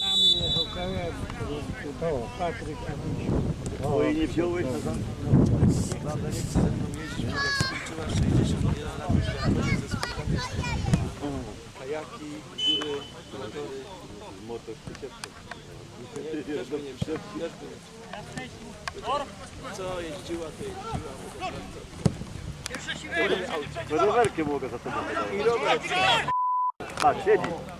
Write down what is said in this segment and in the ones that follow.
nami jechał KF, to Patryk nie wziąłeś na zamku. Naprawdę nie chcę ze mną jeździć, bo jak skończyłem to jest ze skutkami. Kajaki, góry, rowery. Motor, przyczepka. Nie wszedł. Co jeździła, to jeździła. Rowerkę mogę za to I rowerkę. A, tak, siedzi.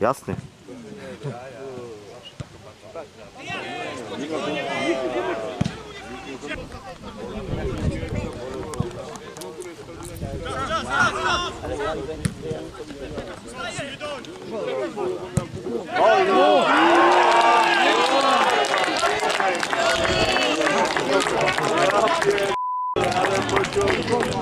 Jasny. Ale pociągu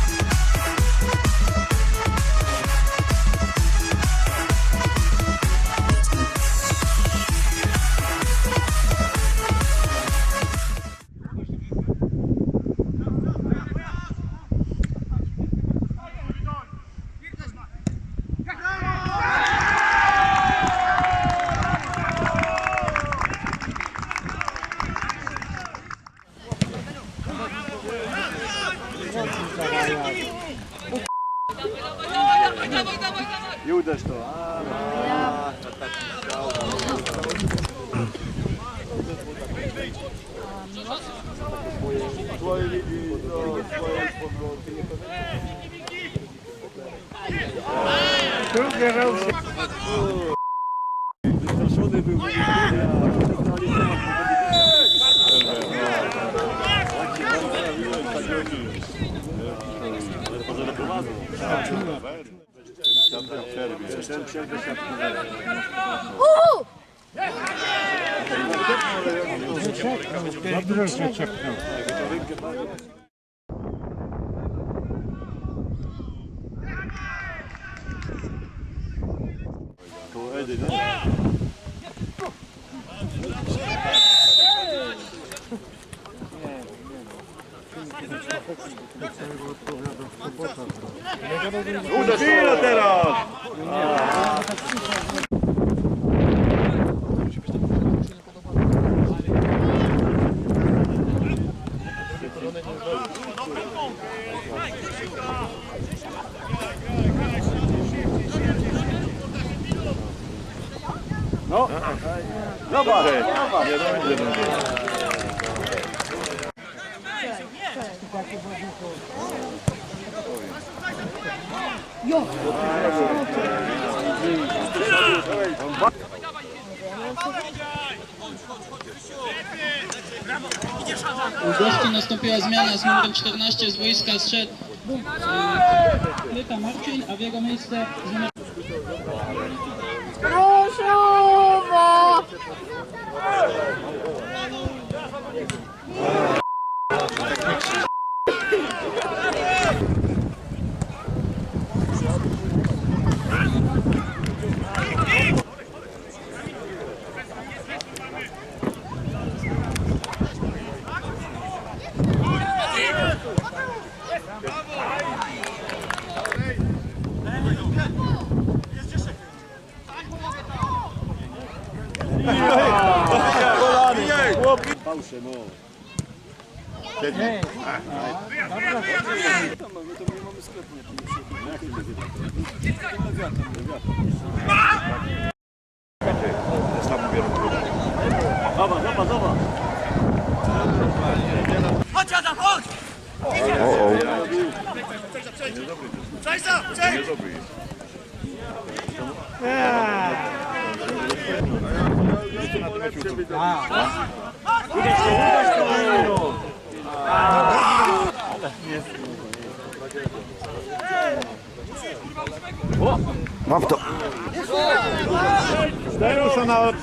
Türk yarası. Uhu! Dobrze, że ciepło. Haydi değil mi? Uda No, zobacz, zobacz. Nie dojdzie do mnie. Jo! U gości nastąpiła zmiana z numerem 14 z boiska zszedł Lyka Marcin, a w jego miejsce z numerem fałszem, o. Pewnie. To mamy, to my mamy sklep na tym Zobacz, zobacz, zobacz. Chodź Adam, chodź! Idzie! Cześć za, cześć! Cześć za, cześć! Mam to. Derusza na od...